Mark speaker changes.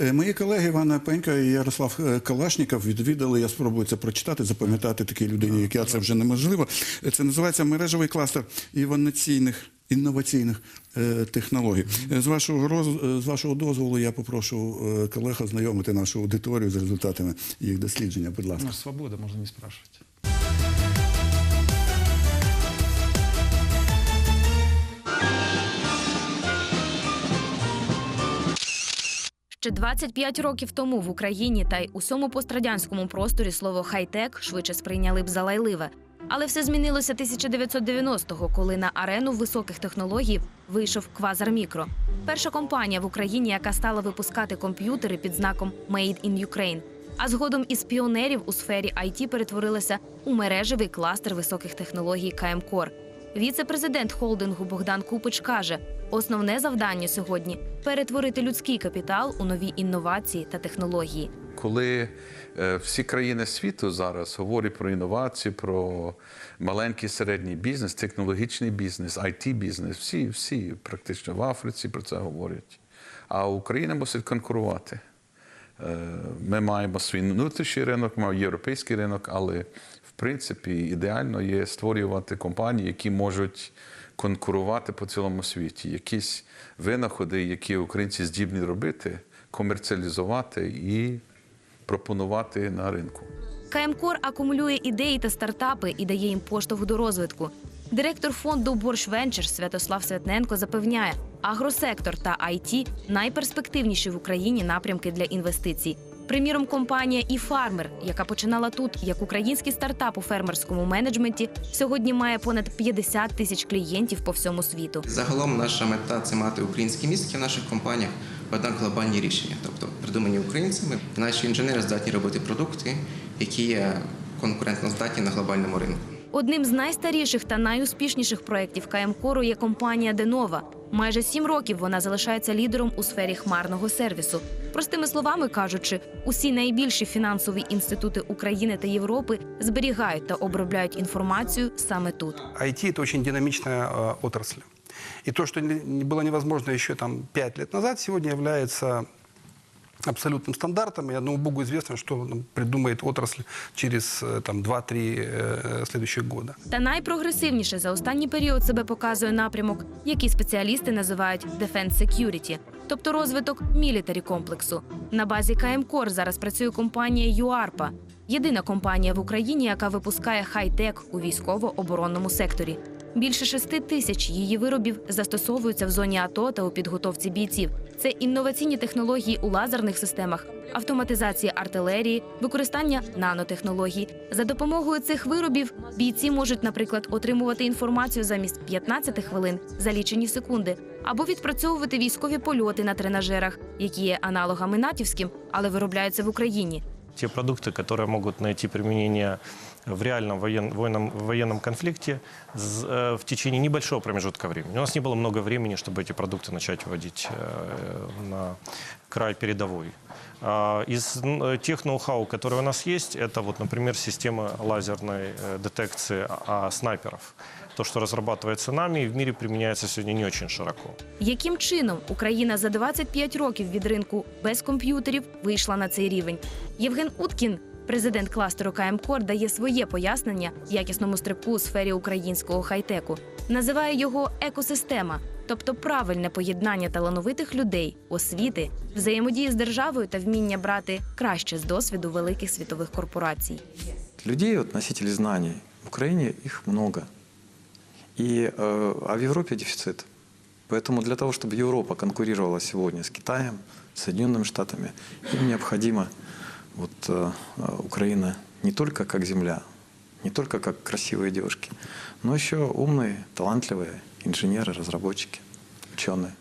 Speaker 1: Е, Мої колеги Івана Пенька і Ярослав е, Калашніков відвідали, я спробую це прочитати, запам'ятати такій людині, як я, це вже неможливо. Е, Це називається мережевий кластер інноваційних. Інноваційних е, технологій. З вашого роз- з вашого дозволу я попрошу е, колег ознайомити нашу аудиторію з результатами їх дослідження. Будь ласка.
Speaker 2: Ну, свобода, можно не спрашивать.
Speaker 3: Ще 25 років тому в Україні та й усьому пострадянському просторі слово хай-тек швидше сприйняли б за лайливе. Але все змінилося 1990-го, коли на арену високих технологій вийшов Квазар Мікро. Перша компанія в Україні, яка стала випускати комп'ютери під знаком Made in Ukraine. А згодом із піонерів у сфері IT перетворилася у мережевий кластер високих технологій КМКОР. Віце-президент холдингу Богдан Купич каже: основне завдання сьогодні перетворити людський капітал у нові інновації та технології.
Speaker 4: Коли е, всі країни світу зараз говорять про інновації, про маленький середній бізнес, технологічний бізнес, it бізнес всі, всі практично в Африці про це говорять. А Україна мусить конкурувати. Е, Ми маємо свій внутрішній ринок, маємо європейський ринок, але в принципі ідеально є створювати компанії, які можуть конкурувати по цілому світі. Якісь винаходи, які українці здібні робити, комерціалізувати і пропонувати на ринку.
Speaker 3: КМКОР акумулює ідеї та стартапи і дає їм поштовх до розвитку. Директор фонду Борщ Венчер Святослав Святненко запевняє, агросектор та IT – найперспективніші в Україні напрямки для інвестицій. Приміром, компанія «І-Фармер», яка починала тут як український стартап у фермерському менеджменті, сьогодні має понад 50 тисяч клієнтів по всьому світу.
Speaker 5: Загалом наша мета це мати українські мізки в наших компаніях, однак глобальні рішення, тобто придумані українцями. Наші інженери здатні робити продукти, які є конкурентно здатні на глобальному ринку.
Speaker 3: Одним з найстаріших та найуспішніших проєктів КМКОРу є компанія Денова. Майже сім років вона залишається лідером у сфері хмарного сервісу. Простими словами кажучи, усі найбільші фінансові інститути України та Європи зберігають та обробляють інформацію саме тут.
Speaker 6: IT – это очень динамичная э, отрасль. И то, что не не было невозможно еще там, 5 лет назад, сегодня является абсолютным стандартом. И одному богу известно, что ну, придумает отрасль через э, там, 2-3 э, следующих года.
Speaker 3: Та найпрогресивніше за останній період себе показує напрямок, який спеціалісти називають Defense Security, тобто розвиток мілітарі комплексу. На базі КМКОР зараз працює компанія ЮАРПА, єдина компанія в Україні, яка випускає хай-тек у військово-оборонному секторі. Більше шести тисяч її виробів застосовуються в зоні АТО та у підготовці бійців. Це інноваційні технології у лазерних системах, автоматизація артилерії, використання нанотехнологій. За допомогою цих виробів бійці можуть, наприклад, отримувати інформацію замість 15 хвилин за лічені секунди, або відпрацьовувати військові польоти на тренажерах, які є аналогами натівським, але виробляються в Україні
Speaker 7: те продукты, которые могут найти применение в реальном воен- военном, военном конфликте з- э, в течение небольшого промежутка времени. У нас не было много времени, чтобы эти продукты начать вводить э, на край передовой. А Из м, э, тех ноу-хау, которые у нас есть, это, вот, например, система лазерной э, детекции а, снайперов. То, что разрабатывается нами и в мире применяется сегодня не очень широко.
Speaker 3: Яким чином Україна за 25 років від ринку без комп'ютерів вийшла на цей рівень? Євген Уткін, президент кластеру КМКОР, дає своє пояснення якісному стрибку у сфері українського хай-теку. Називає його екосистема, тобто правильне поєднання талановитих людей, освіти, взаємодії з державою та вміння брати краще з досвіду великих світових корпорацій.
Speaker 8: Людей, вот, носителей знаний, в Украине их много. И, э, а в Европе дефицит. Поэтому для того, чтобы Европа конкурировала сегодня с Китаем, Соединенными Штатами, им необходима вот, э, э, Украина не только как земля, не только как красивые девушки, но еще умные, талантливые инженеры, разработчики, ученые.